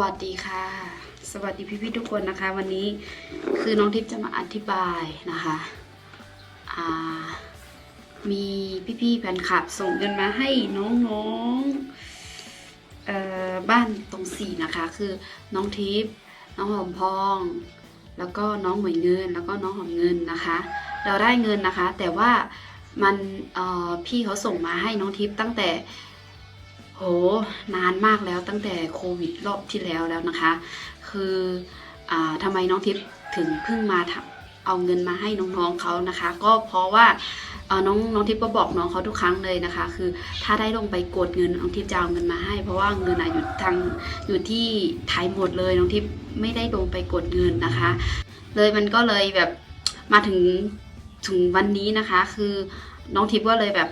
สวัสดีค่ะ สวัสดีพี่ๆทุกคนนะคะ วันนี้คือน้องทิพย์จะมาอธิบายนะคะอ่ามีพี่ๆแฟนคลับส่งเงินมาให้น้องๆเอ่อบ้านตรงสี่นะคะ คือน้องทิพย์น้องหอมพอง แล้วก็น้องเหมยเงิน แล้วก็น้องหอมเงินนะคะ เราได้เงินนะคะ แต่ว่ามันพี่เขาส่งมาให้น้องทิพย์ตั้งแต่ โหนานมากแล้วตั้งแต่โควิดรอบที่แล้วแล้วนะคะ คืออทำไมน้องทิพย์ถึงเพิ่งมาเอาเงินมาให้น้องๆเขานะคะ ก็เพราะว่าน้องน้องทิพย์ก็บอกน้องเขาทุกครั้งเลยนะคะ คือถ้าได้ลงไปกดเงินน้องทิพย์จะเอาเงินมาให้ เพราะว่าเงินอะอยู่ทางอยู่ที่ไทยหมดเลยน้องทิพย์ไม่ได้ลงไปกดเงินนะคะ เลยมันก็เลยแบบมาถึงถึงวันนี้นะคะ คือน้องทิพย์ก็เลยแบบ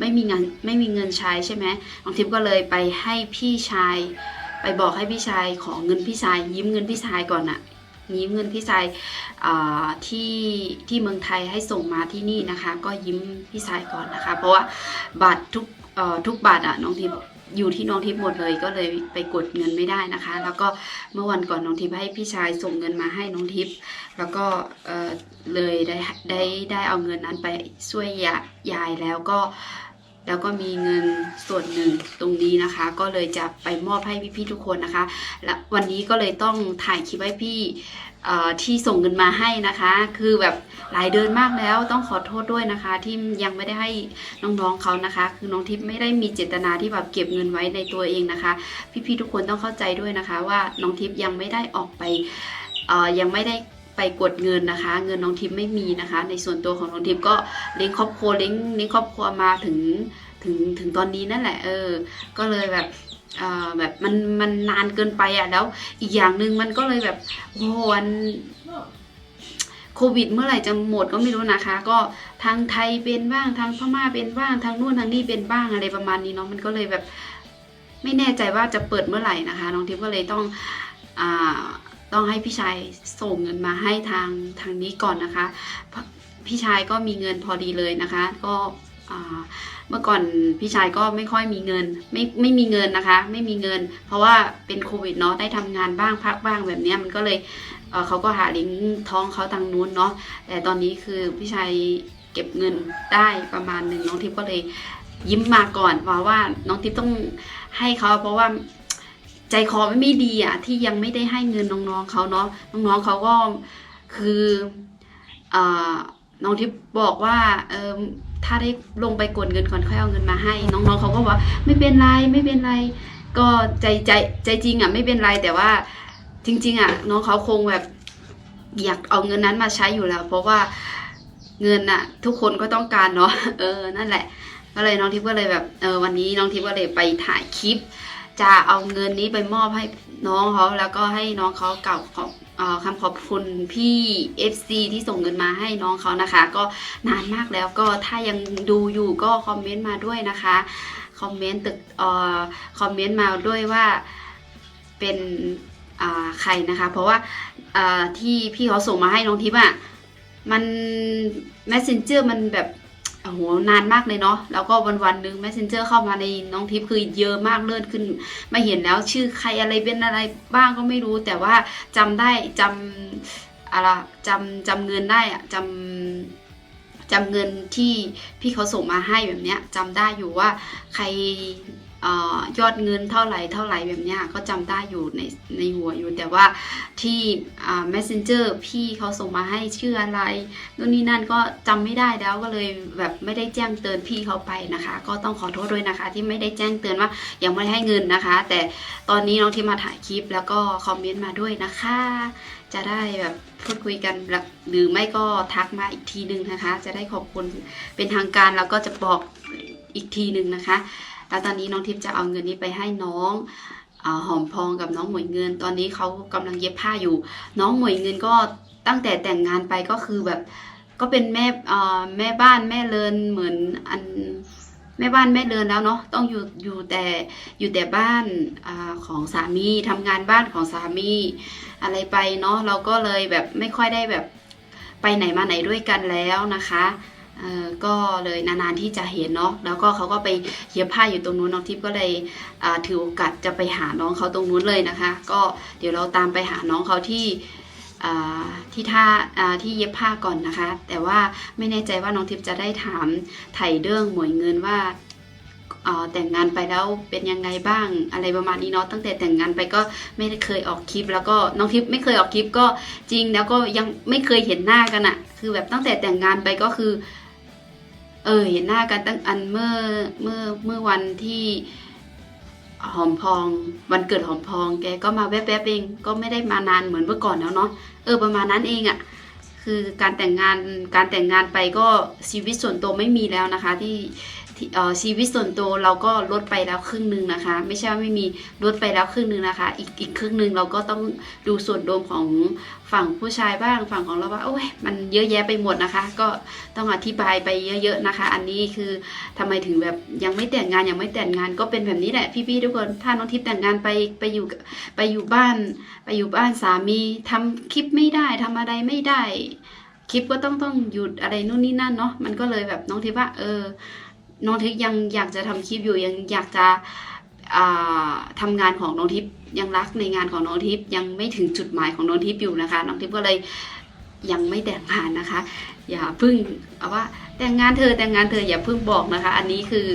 ไม่มีเงินไม่มีเงินใช้ใช่ไหมน้องทิพย์ก็เลยไปให้พี่ชาย ไปบอกให้พี่ชายขอเงินพี่ชาย ยืมเงินพี่ชายก่อนอะยืมเงินพี่ชายอ่าที่ที่เมืองไทยให้ส่งมาที่นี่นะคะ ก็ยืมพี่ชายก่อนนะคะ เพราะว่าบัตรทุกเอ่อทุกบัตรอะน้องทิพย์อยู่ที่น้องทิพย์หมดเลยก็เลยไปกดเงินไม่ได้นะคะ แล้วก็เมื่อวันก่อนน้องทิพย์ให้พี่ชายส่งเงินมาให้น้องทิพย์แล้วก็เออเลยได้ได้ได้เอาเงินนั้นไปช่วยยายายแล้วก็ แล้วก็มีเงินส่วนหนึ่งตรงนี้นะคะ ก็เลยจะไปมอบให้พี่ๆทุกคนนะคะ และวันนี้ก็เลยต้องถ่ายคลิปให้พี่ที่ส่งเงินมาให้นะคะ คือแบบหลายเดือนมากแล้วต้องขอโทษด้วยนะคะ ที่ยังไม่ได้ให้น้องๆเขานะคะ คือน้องทิพย์ไม่ได้มีเจตนาที่แบบเก็บเงินไว้ในตัวเองนะคะ พี่ๆทุกคนต้องเข้าใจด้วยนะคะ ว่าน้องทิพย์ยังไม่ได้ออกไปยังไม่ได้ ไปกดเงินนะคะ เงินน้องทิพย์ไม่มีนะคะ ในส่วนตัวของน้องทิพย์ก็เลี้ยงครอบครัวเลี้ยงเลี้ยงครอบครัวมาถึงถึงถึงตอนนี้นั่นแหละ เออ ก็เลยแบบเออแบบมันมันนานเกินไปอะแล้วอีกอย่างหนึ่งมันก็เลยแบบโอ้โหวันโควิดเมื่อไหร่จะหมดก็ไม่รู้นะคะ ก็ทางไทยเป็นบ้างทางพม่าเป็นบ้างทางนู่นทางนี่เป็นบ้างอะไรประมาณนี้เนาะมันก็เลยแบบไม่แน่ใจว่าจะเปิดเมื่อไหร่นะคะน้องทิพย์ก็เลยต้องอ่า ต้องให้พี่ชายส่งเงินมาให้ทางทางนี้ก่อนนะคะ พี่ชายก็มีเงินพอดีเลยนะคะ ก็เมื่อก่อนพี่ชายก็ไม่ค่อยมีเงิน ไม่ไม่มีเงินนะคะ ไม่มีเงิน เพราะว่าเป็นโควิดเนาะได้ทำงานบ้างพักบ้างแบบนี้มันก็เลยเอ่อเขาก็หาเลี้ยงท้องเขาทางนู้นเนาะแต่ตอนนี้คือพี่ชายเก็บเงินได้ประมาณหนึ่งน้องทิพย์ก็เลยยิ้มมาก่อนว่าว่าน้องทิพย์ต้องให้เขาเพราะว่า ใจคอไม่ดีอะที่ยังไม่ได้ให้เงินน้องๆเขาเนาะน้องๆเขาก็คืออน้องทิพย์บอกว่าเออถ้าได้ลงไปกดเงินก่อนค่อยเอาเงินมาให้ น้องๆเขาก็บอกว่าไม่เป็นไรไม่เป็นไร ก็ใจใจใจจริงอะไม่เป็นไรแต่ว่าจริง ๆอะน้องเขาคงแบบอยากเอาเงินนั้นมาใช้อยู่แล้ว เพราะว่าเงินอะ ทุกคนก็ต้องการเนาะเออนั่นแหละ ก็เลยน้องทิพย์ก็เลยแบบเออวันนี้น้องทิพย์ก็เลยไปถ่ายคลิป จะเอาเงินนี้ไปมอบให้น้องเขาแล้วก็ให้น้องเขาเกล่าขอบคำขอบคุณพี่ FC ที่ส่งเงินมาให้น้องเขานะคะ ก็นานมากแล้วก็ถ้ายังดูอยู่ก็คอมเมนต์มาด้วยนะคะคอมเมนต์ตึกคอมเมนต์มาด้วยว่าเป็นใครนะคะ เพราะว่าอ่าที่พี่เขาส่งมาให้น้องทิพย์อะมัน messenger มันแบบ โอ้โหนานมากเลยเนาะแล้วก็วันวันหนึ่ง messenger เข้ามาในน้องทิพย์คือเยอะมากเลื่อนขึ้นไม่เห็นแล้วชื่อใครอะไรเป็นอะไรบ้างก็ไม่รู้ แต่ว่าจำได้จำอะไรจำจำเงินได้อะจำจำเงินที่พี่เขาส่งมาให้แบบเนี้ยจำได้อยู่ว่าใคร ยอดเงินเท่าไหร่เท่าไหร่แบบเนี้ยก็จำได้อยู่ในในหัวอยู่แต่ว่าที่ messenger พี่เขาส่งมาให้ชื่ออะไรนู่นนี่นั่นก็จำไม่ได้แล้วก็เลยแบบไม่ได้แจ้งเตือนพี่เขาไปนะคะ ก็ต้องขอโทษด้วยนะคะ ที่ไม่ได้แจ้งเตือนว่ายังไม่ให้เงินนะคะ แต่ตอนนี้น้องที่มาถ่ายคลิปแล้วก็คอมเมนต์มาด้วยนะคะ จะได้แบบพูดคุยกันหรือไม่ก็ทักมาอีกทีนึงนะคะ จะได้ขอบคุณเป็นทางการแล้วก็จะบอกอีกทีหนึ่งนะคะ แล้วตอนนี้น้องทิพย์จะเอาเงินนี้ไปให้น้องอหอมพองกับน้องหมวยเงิน ตอนนี้เขากำลังเย็บผ้าอยู่ น้องหมวยเงินก็ตั้งแต่แต่งงานไปก็คือแบบก็เป็นแม่แม่บ้านแม่เลินเหมือนอันแม่บ้านแม่เลินแล้วเนาะต้องอยู่อยู่แต่อยู่แต่บ้านอของสามีทำงานบ้านของสามี อะไรไปเนาะเราก็เลยแบบไม่ค่อยได้แบบไปไหนมาไหนด้วยกันแล้วนะคะ ก็เลยนานๆที่จะเห็นเนาะแล้วก็เขาก็ไปเย็บผ้าอยู่ตรงนู้นน้องทิพย์ก็เลยถือโอกาสจะไปหาน้องเขาตรงนู้นเลยนะคะ ก็เดี๋ยวเราตามไปหาน้องเขาที่ที่ท่าที่เย็บผ้าก่อนนะคะ แต่ว่าไม่แน่ใจว่าน้องทิพย์จะได้ถามไถ่เรื่องหมวยเงินว่าแต่งงานไปแล้วเป็นยังไงบ้างอะไรประมาณนี้เนาะตั้งแต่แต่งงานไปก็ไม่ได้เคยออกคลิป แล้วก็น้องทิพย์ไม่เคยออกคลิปก็จริงแล้วก็ยังไม่เคยเห็นหน้ากันอะคือแบบตั้งแต่แต่งงานไปก็คือ เออเห็นหน้ากันตั้งอันเมื่อเมื่อเมื่อวันที่หอมพอง วันเกิดหอมพอง แกก็มาแวบๆเองก็ไม่ได้มานานเหมือนเมื่อก่อนแล้วเนาะเออประมาณนั้นเองอะ่ะคือการแต่งงานการแต่งงานไปก็ชีวิตส่วนตัวไม่มีแล้วนะคะ ที่ ชีวิตส่วนตัวเราก็ลดไปแล้วครึ่งหนึ่งนะคะ ไม่ใช่ว่าไม่มีลดไปแล้วครึ่งหนึ่งนะคะ อีกอีกครึ่งหนึ่งเราก็ต้องดูส่วนรวมของฝั่งผู้ชายบ้างฝั่งของเราว่าโอ้ยมันเยอะแยะไปหมดนะคะ ก็ต้องอธิบายไปเยอะๆนะคะ อันนี้คือทำไมถึงแบบยังไม่แต่งงานยังไม่แต่งงานก็เป็นแบบนี้แหละพี่ๆทุกคนถ้าน้องทิพย์แต่งงานไปไปอยู่ไปอยู่บ้าน ไปอยู่บ้านสามีทำคลิปไม่ได้ทำอะไรไม่ได้คลิปก็ต้องต้องหยุดอะไรนู่นนี่นั่นเนาะมันก็เลยแบบน้องทิพย์ว่าเออ น้องทิพย์ยังอยากจะทำคลิปอยู่ยังอยากจะอ่าทำงานของน้องทิพย์ยังรักในงานของน้องทิพย์ยังไม่ถึงจุดหมายของน้องทิพย์อยู่นะคะ น้องทิพย์ก็เลยยังไม่แต่งงานนะคะ อย่าพึ่งเอาว่าแต่งงานเธอแต่งงานเธออย่าพึ่งบอกนะคะ อันนี้คือ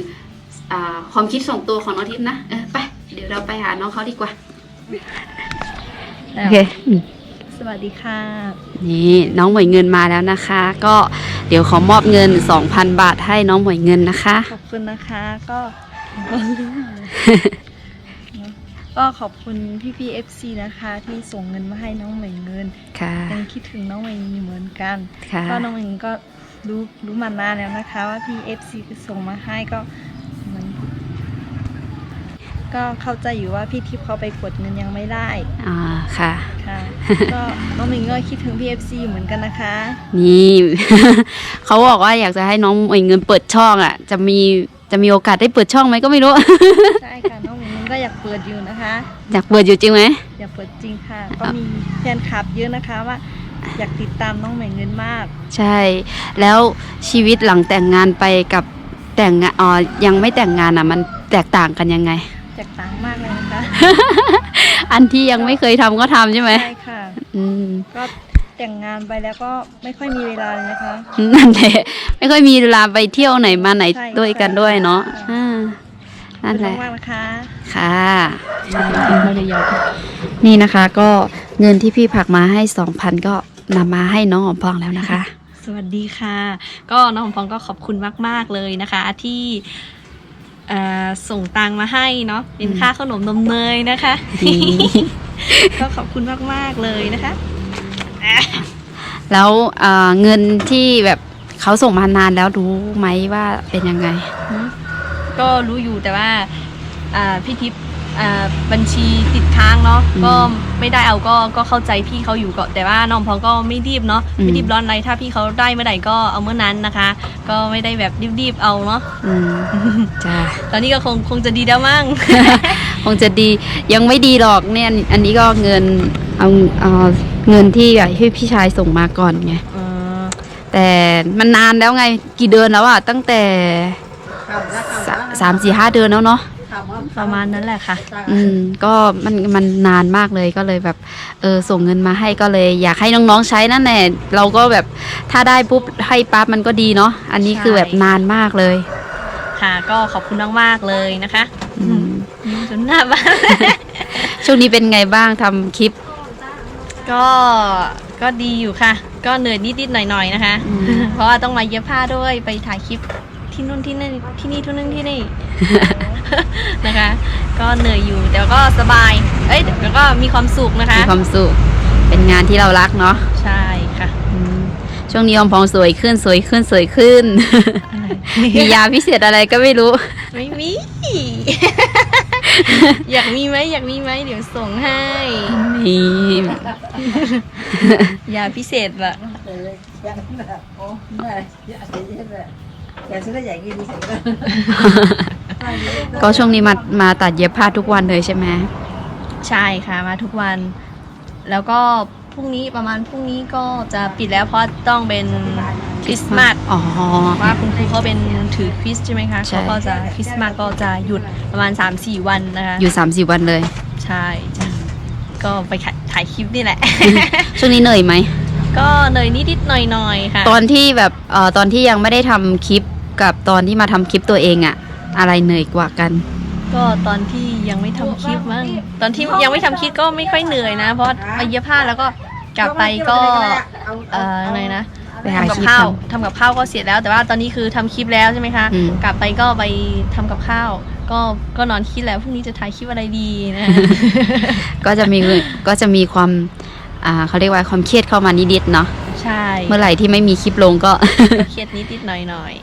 อความคิดส่วนตัวของน้องทิพย์นะไปเดี๋ยวเราไปหาน้องเขาดีกว่าโอเค สวัสดีค่ะ นี่น้องหมวยเงินมาแล้วนะคะ ก็เดี๋ยวขอมอบเงิน 2,000 บาทให้น้องหมวยเงินนะคะ ขอบคุณนะคะก็ก็ขอบคุณพี่พีเอฟซีนะคะ ที่ส่งเงินมาให้น้องเหมยเงินค่ะยังคิดถึงน้องเหมยมีเหมือนกันค่ะก็น้องเหมยก็รู้รู้มานานแล้วนะคะ ว่าพี่เอฟซีส่งมาให้ก็เหมือน ก็เข้าใจอยู่ว่าพี่ทิพย์เขาไปกดเงินยังไม่ได้อ่าค่ะ ค่ะ ก็น้องเหมยก็คิดถึงพี่เอฟซีเหมือนกันนะคะ นี่ เขาบอกว่าอยากจะให้น้องหมวยเงินเปิดช่องอะ จะมีจะมีโอกาสได้เปิดช่องไหมก็ไม่รู้ ใช่ค่ะน้องเหมยก็อยากเปิดอยู่นะคะ อยากเปิดอยู่จริงไหมอยากเปิดจริงค่ะ ก็มีแฟนคลับเยอะนะคะว่าอยากติดตามน้องใหม่เงินมาก ใช่ แล้วชีวิตหลังแต่งงานไปกับแต่งงานอ๋อยังไม่แต่งงานอะ มันแตกต่างกันยังไงแต กต่างมากเลยนะคะอันที่ยังไม่เคยทำก็ทำใช่ไหมใช่ค่ะ อืม ก็แต่งงานไปแล้วก็ไม่ค่อยมีเวลาเลยนะคะ นั่นแหละไม่ค่อยมีเวลาไปเที่ยวไหนมาไหนใช่ด้วยกันด้วยเนาะอ่าขอบนั่นคุณแหละมากๆนะคะ ค่ะ นี่นะคะก็เงินที่พี่ผักมาให้สองพันก็นำมาให้น้องหอมพองแล้วนะคะ สวัสดีค่ะ ก็น้องหอมฟองก็ขอบคุณมาก ๆ เลยนะคะ ที่เอ่อ ส่งตังมาให้เนาะเป็นค่าขนมนมเนยนะคะ ก็ขอบคุณมาก ๆ เลยนะคะ แล้วเอ่อเงินที่แบบเขาส่งมานานแล้วรู้ไหมว่าเป็นยังไง ก็รู้อยู่แต่ว่าอ่าพี่ทิพย์อ่า บัญชีติดค้างเนาะอืมก็ไม่ได้เอาก็ก็เข้าใจพี่เขาอยู่ก็แต่ว่าน้องพองก็ไม่รีบเนาะอืมไม่รีบร้อนอะไรถ้าพี่เขาได้เมื่อไหร่ก็เอาเมื่อนั้นนะคะ ก็ไม่ได้แบบรีบๆเอาเนาะอืมจ้าตอนนี้ก็คงคงจะดีแล้วมั้งคงจะดียังไม่ดีหรอกเนี่ยอันนี้ก็เงินเอาเอาเงินที่แบบให้พี่ชายส่งมาก่อนไงแต่มันนานแล้วไงกี่เดือนแล้วอะตั้งแต่สาสามสี่ห้าเดือนแล้วเนาะ ประมาณนั้นแหละค่ะ อืมก็มันมันนานมากเลยก็เลยแบบเออส่งเงินมาให้ก็เลย อยากให้น้องๆใช้นั่นแหละเราก็แบบถ้าได้ปุ๊บให้ปั๊บมันก็ดีเนาะอันนี้คือแบบนานมากเลย ค่ะ ก็ขอบคุณมากๆเลยนะคะอืมยิ้มจนหน้าบ้านช่วงนี้เป็นไงบ้างทำคลิป ก็ก็ดีอยู่ค่ะ ก็เหนื่อยนิดๆหน่อยๆนะคะ อืม เพราะว่าต้องมาเย็บผ้าด้วยไปถ่ายคลิป ที่นู่นที่นี่ที่นี่ทุกนึงที่นี่ นะคะ ก็เหนื่อยอยู่แต่ก็สบาย เอ้ยแล้วก็มีความสุขนะคะ มีความสุข เป็นงานที่เรารักเนาะ ใช่ค่ะอืมช่วงนี้ออมพองสวยขึ้นสวยขึ้นสวยขึ้น มียาพิเศษอะไรก็ไม่รู้ ไม่มี อยากมีไหมอยากมีไหมเดี๋ยวส่งให้นี่ยาพิเศษละ ก็ช่วงนี้มามาตัดเย็บผ้าทุกวันเลยใช่ไหมใช่ค่ะมาทุกวัน แล้วก็พรุ่งนี้ประมาณพรุ่งนี้ก็จะปิดแล้วเพราะต้องเป็นคริสต์มาสอ๋อว่าคุณครูเขาเป็นถือคริสต์ใช่ไหมคะใช่ เขาก็จะคริสต์มาสก็จะหยุดประมาณ 3-4 วันนะคะอยู่สามสี่วันเลย ใช่จ้ะก็ไปถ่ายคลิปนี่แหละ ช่วงนี้เหนื่อยไหม ก็เหนื่อยนิดๆหน่อยๆค่ะ ตอนที่แบบเอ่อตอนที่ยังไม่ได้ทำคลิปกับตอนที่มาทำคลิปตัวเองอะอะไรเหนื่อยกว่ากัน ก็ตอนที่ยังไม่ทำคลิปมั้งตอนที่ยังไม่ทำคลิปก็ไม่ค่อยเหนื่อยนะ เพราะไปเย็บผ้าแล้วก็กลับไปก็เอ่ออะไรนะไปหาทำกับคลิปข้าวททำกับข้าวก็เสร็จแล้ว แต่ว่าตอนนี้คือทำคลิปแล้วใช่ไหมคะ อืม กลับไปก็ไปทำกับข้าว ก็ก็นอนคิดแล้วพรุ่งนี้จะถ่ายคลิปอะไรดีนะ ก็จะมีก็จะมีความ อ่าเขาเรียกว่าความเครียดเข้ามานิดๆเนาะใช่เมื่อไหร่ที่ไม่มีคลิปลงก็ เครียดนิดๆหน่อย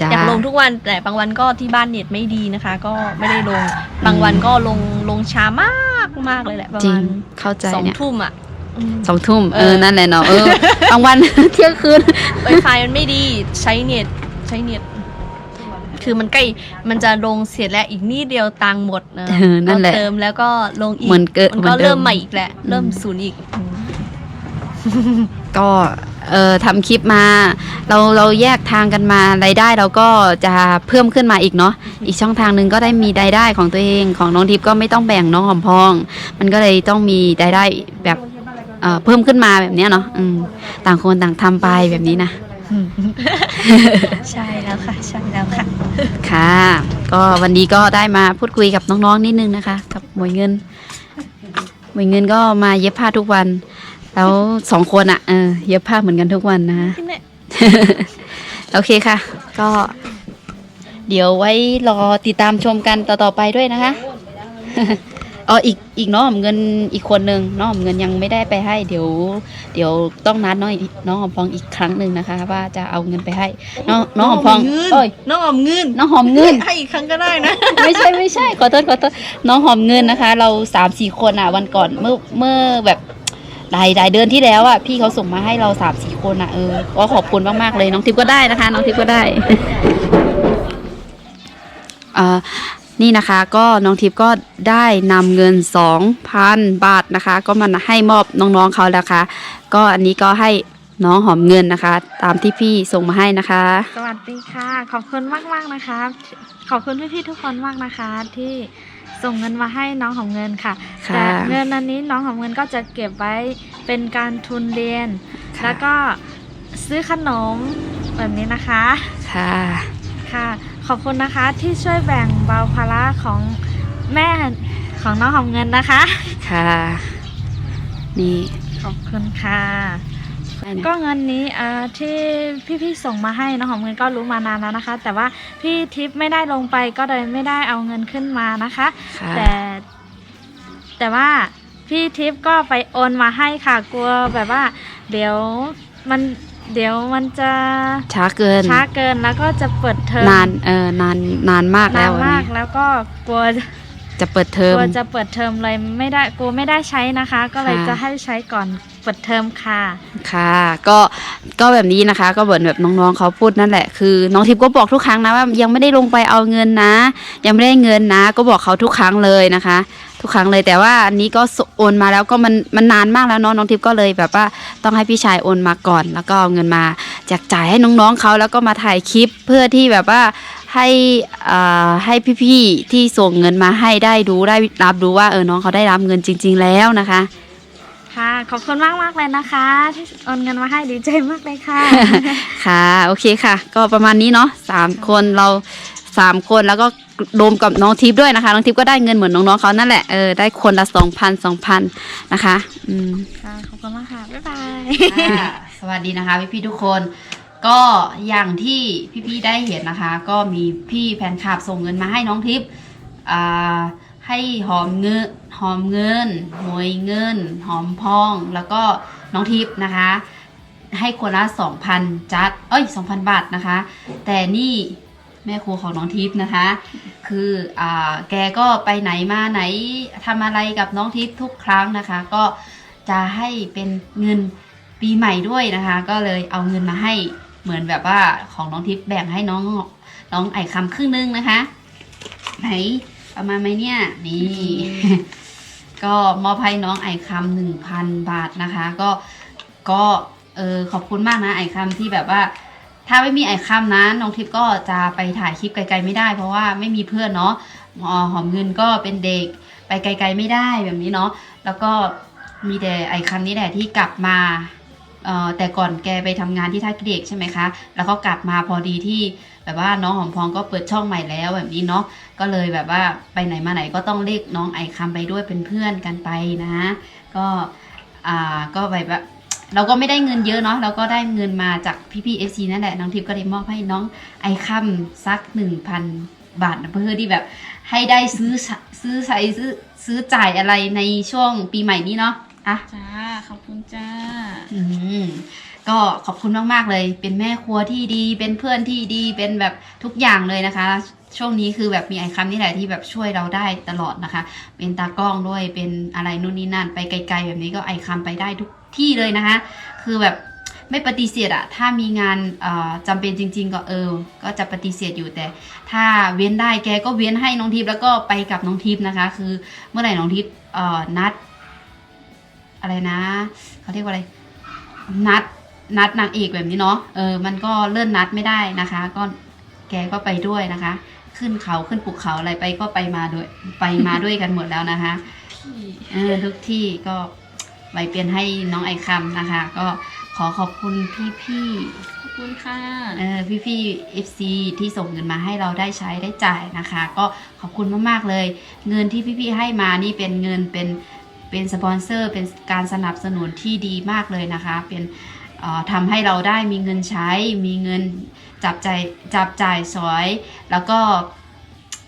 จ้าๆอยากลงทุกวันแต่บางวันก็ที่บ้านเน็ตไม่ดีนะคะ ก็ไม่ได้ลงบางวันก็ลงลงช้ามากมากเลยแหละประจริมางณเข้าใจสองเนี่ยทุ่มอะอืมสองทุ่มเอเอออนั่นแหละเนาะเออบางวันเที่ยงคืนไวไฟมันไม่ดีใช้เน็ตใช้เน็ต คือมันใกล้มันจะลงเสร็จแล้วอีกนิดเดียวตังค์หมดนะเออนั่นแหละ เติมแล้วก็ลงอีกเหมือนเกิดมันเหมืก็อนเดิม เริ่มใหม่อีกแหละ เริ่มศูนย์อีกอืมก็เอ่อทำคลิปมา เราเราแยกทางกันมารายได้เราก็จะเพิ่มขึ้นมาอีกเนาะอีกช่องทางหนึ่งก็ได้มีรายได้ของตัวเองของน้องทิพย์ก็ไม่ต้องแบ่งน้องหอมพอง มันก็เลยต้องมีรายได้แบบเอ่อเพิ่มขึ้นมาแบบเนี้ยเนาะอืมต่างคนต่างทำไปแบบนี้นะ ใช่แล้วค่ะ ใช่แล้วค่ะ ค่ะ ก็วันนี้ก็ได้มาพูดคุยกับน้องๆนิดนึงนะคะ กับหมวยเงิน หมวยเงินก็มาเย็บผ้าทุกวัน แล้วสองคนอะ่ะเออเย็บผ้าเหมือนกันทุกวันนะคะ โอเคค่ะ ก็ เดี๋ยวไว้รอติดตามชมกันต่อๆไปด้วยนะคะ อ๋ออีกอีกน้องหอมเงินอีกคนหนึ่งน้องหอมเงินยังไม่ได้ไปให้เดี๋ยวเดี๋ยวต้องนัดน้องอีกน้องหอมพองอีกครั้งหนึ่งนะคะ ว่าจะเอาเงินไปให้ น้องน้องหอมพองเอ้ยน้องหอมเงินน้องหอมเงินให้อีกครั้งก็ได้นะ ไม่ใช่ไม่ใช่ขอโทษขอโทษน้องหอมเงินนะคะ เราสามสี่คนอะวันก่อนเมื่อเมื่อแบบหลายหลายเดือนที่แล้วอะพี่เขาส่งมาให้เราสามสี่คนอะเออก็ขอบคุณมากๆเลยน้องทิพย์ก็ได้นะคะ น้องทิพย์ก็ได้เอ่อ นี่นะคะก็น้องทิพย์ก็ได้นำเงิน 2,000 บาทนะคะ ก็มาให้มอบน้องๆเขาแล้วค่ะ ก็อันนี้ก็ให้น้องหอมเงินนะคะ ตามที่พี่ส่งมาให้นะคะ สวัสดีค่ะ ขอบคุณมากมากๆนะคะ ขอบคุณพี่ๆทุกคนมากนะคะ ที่ส่งเงินมาให้น้องของเงินค่ะค่ะแต่เงินอันนี้น้องของเงินก็จะเก็บไว้เป็นการทุนเรียนค่ะแล้วก็ซื้อขนมแบบนี้นะคะ ค่ะค่ะ ขอบคุณนะคะที่ช่วยแบ่งเบาภาระของแม่ของน้องของเงินนะคะ ค่ะ นี่ขอบคุณค่ะได้นะก็เงินนี้เอ่อที่พี่ๆส่งมาให้น้องหอมเงินก็รู้มานานแล้วนะคะ แต่ว่าพี่ทิพย์ไม่ได้ลงไปก็เลยไม่ได้เอาเงินขึ้นมานะคะค่ะแต่ แต่ว่าพี่ทิพย์ก็ไปโอนมาให้ค่ะ กลัวแบบว่า เดี๋ยว มันเดี๋ยวมันจะช้าเกิน ช้าเกินแล้วก็จะเปิดเทอมนานเออนานนานมากนาแล้นวอันมากนี้แล้วก็กลัวจะเปิดเทกอมลัวจะเปิดเทอมเลยไม่ได้กลัวไม่ได้ใช้นะคะ ก็เลยค่ะจะให้ใช้ก่อนเปิดเทอมค่ะ ค่ะ ก็ก็แบบนี้นะคะ ก็เหมือนแบบน้องๆเขาพูดนั่นแหละคือน้องทิพย์ก็บอกทุกครั้งนะว่ายังไม่ได้ลงไปเอาเงินนะ ยังไม่ได้เงินนะ ก็บอกเขาทุกครั้งเลยนะคะ ทุกครั้งเลยแต่ว่าอันนี้ก็โอนมาแล้วก็มันมันนานมากแล้วเนาะน้องทิพย์ก็เลยแบบว่าต้องให้พี่ชายโอนมาก่อน แล้วก็เอาเงินมาแจกจ่ายให้น้องๆเขาแล้วก็มาถ่ายคลิปเพื่อที่แบบว่าให้อ่าให้พี่ๆที่ส่งเงินมาให้ได้ดูได้รับรู้ว่าเออน้องเขาได้รับเงินจริง ๆ แล้วนะคะค่ะขอบคุณมากมากๆเลยนะคะที่โอนเงินมาให้ดีใจมากเลยค่ะ ค่ะ โอเคค่ะ ก็ประมาณนี้เนาะสามคนเราสามคนแล้วก็ รวมกับน้องทิพย์ด้วยนะคะ น้องทิพย์ก็ได้เงินเหมือนน้องๆเขานั่นแหละ เออ ได้คนละสองพันสองพันนะคะ อืม ค่ะ ขอบคุณมากค่ะ บ๊ายบายสวัสดีนะคะพี่ๆทุกคนก็อย่างที่พี่ๆได้เห็นนะคะ ก็มีพี่แฟนคลับส่งเงินมาให้น้องทิพย์อ่าให้หอมเงินหอมเงินหมวยเงิน หอมพอง แล้วก็น้องทิพย์นะคะ ให้คนละ2,000จัดเอ้ย2,000 บาทนะคะ แต่นี่ แม่ครูของน้องทิพย์นะคะ คืออ่าแกก็ไปไหนมาไหนทำอะไรกับน้องทิพย์ทุกครั้งนะคะ ก็จะให้เป็นเงินปีใหม่ด้วยนะคะ ก็เลยเอาเงินมาให้เหมือนแบบว่าของน้องทิพย์แบ่งให้น้องน้องไอคำครึ่งนึงนะคะ ไหนเอามาณไหมเนี่ย นี่ ก็มอบให้น้องไอคำหนึ่งพันบาทนะคะ ก็ก็เออขอบคุณมากนะไอคำที่แบบว่า ถ้าไม่มีไอคำนะน้องทิพย์ก็จะไปถ่ายคลิปไกลๆไม่ได้ เพราะว่าไม่มีเพื่อนเนาะหอมเงินก็เป็นเด็กไปไกลๆไม่ได้แบบนี้เนาะแล้วก็มีแต่ไอคำนี้แหละที่กลับมาแต่ก่อนแกไปทำงานที่ท่าเหล็กใช่ไหมคะ แล้วก็กลับมาพอดีที่แบบว่าน้องหอมพองก็เปิดช่องใหม่แล้วแบบนี้เนาะ ก็เลยแบบว่าไปไหนมาไหนก็ต้องเรียกน้องไอคำไปด้วยเป็นเพื่อนกันไปนะ ก็อ่าก็แบบ เราก็ไม่ได้เงินเยอะเนาะเราก็ได้เงินมาจากพี่พี่เอฟซีนั่นแหละน้องทิพย์ก็ได้มอบให้น้องไอคัมสักหนึ่งพันบาทนะเพื่อที่แบบให้ได้ซื้อใช้ซื้อใช้ซื้อซื้อจ่ายอะไรในช่วงปีใหม่นี้เนาะอะจ้าขอบคุณจ้าอืมก็ขอบคุณมากๆเลย เป็นแม่ครัวที่ดี เป็นเพื่อนที่ดี เป็นแบบทุกอย่างเลยนะคะ ช่วงนี้คือแบบมีไอคัมนี่แหละที่แบบช่วยเราได้ตลอดนะคะ เป็นตากล้องด้วย เป็นอะไรนู่นนี่นั่น ไปไกล ๆ แบบนี้ก็ไอคัมไปได้ทุก ที่เลยนะคะ คือแบบไม่ปฏิเสธอะถ้ามีงานเอ่อจำเป็นจริง ๆ ก็เออ ก็จะปฏิเสธอยู่แต่ ถ้าเว้นได้แกก็เว้นให้น้องทิพย์แล้วก็ไปกับน้องทิพย์นะคะ คือเมื่อไหร่น้องทิพย์เอ่อนัด อะไรนะเขาเรียกว่าอะไร นัดนัดนางเอกแบบนี้เนาะเออมันก็เลื่อนนัดไม่ได้นะคะ ก็แกก็ไปด้วยนะคะ ขึ้นเขาขึ้นภูเขาอะไรไปก็ไปมาด้วย ไปมาด้วยกันหมดแล้วนะคะพี่เออทุกที่ก็ ไปเปลี่ยนให้น้องไอคำนะคะ ก็ขอขอบคุณพี่ๆขอบคุณค่ะเออพี่พี่เอฟซีที่ส่งเงินมาให้เราได้ใช้ได้จ่ายนะคะ ก็ขอบคุณมากๆเลย เงินที่พี่พี่ให้มานี่เป็นเงินเป็นเป็นสปอนเซอร์เป็นการสนับสนุนที่ดีมากเลยนะคะ เป็นเอ่อทำให้เราได้มีเงินใช้มีเงินจับใจายจับจ่ายสอย แล้วก็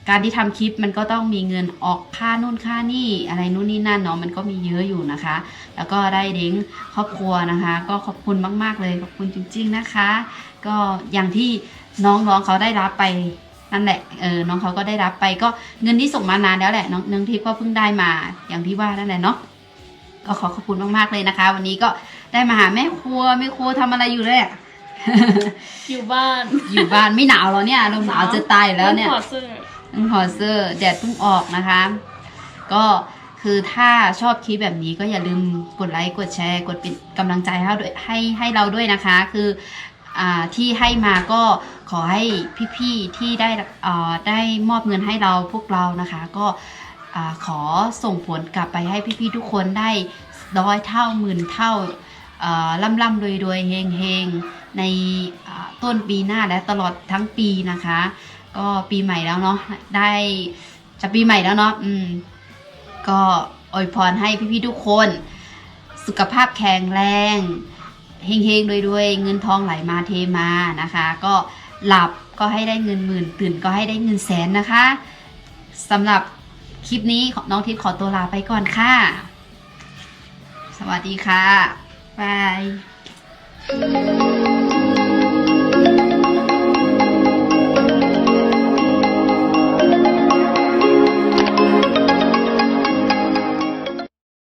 การที่ทำคลิปมันก็ต้องมีเงินออกค่านู่นค่านี่อะไรนู่นนี่นั่นเนาะมันก็มีเยอะอยู่นะคะ แล้วก็ได้เลี้ยงครอบครัวนะคะ ก็ขอบคุณมาก ๆ เลยขอบคุณจริง ๆนะคะ ก็อย่างที่น้องๆเขาได้รับไปนั่นแหละ เออ น้องเขาก็ได้รับไปก็เงินที่ส่งมานานแล้วแหละ น้องน้องทิพย์ก็เพิ่งได้มา อย่างที่ว่านั่นแหละเนาะ ก็ขอขอบคุณมากๆเลยนะคะ วันนี้ก็ได้มาหาแม่ครัวแม่ครัวทำอะไรอยู่เลยอะอยู่บ้าน อยู่บ้านไม่หนาวเหรอเนี่ยลมหนาวจะตายอยู่แล้วเนี่ยถอดเสื้อ ต้องถอเสื้อแดดเพิ่งออกนะคะ ก็คือถ้าชอบคลิปแบบนี้ก็อย่าลืมกดไลค์กดแชร์ กดเป็นกำลังใจให้เราด้วยให้ให้เราด้วยนะคะ คืออที่ให้มาก็ขอให้พี่ๆที่ได้ได้มอบเงินให้เราพวกเรานะคะ ก็ขอส่งผลกลับไปให้พี่ๆทุกคนได้ร้อยเท่าหมื่นเท่าล่ำล่ำรวยรวยเฮงเฮงในต้นปีหน้าและตลอดทั้งปีนะคะ ก็ปีใหม่แล้วเนาะได้จะปีใหม่แล้วเนาะอืม ก็อวยพรให้พี่ๆทุกคน สุขภาพแข็งแรงเฮงๆรวยๆเงินทองไหลมาเทมานะคะ ก็หลับก็ให้ได้เงินหมื่น ตื่นก็ให้ได้เงินแสนนะคะสำหรับคลิปนี้น้องทิพย์ขอตัวลาไปก่อนค่ะ สวัสดีค่ะบาย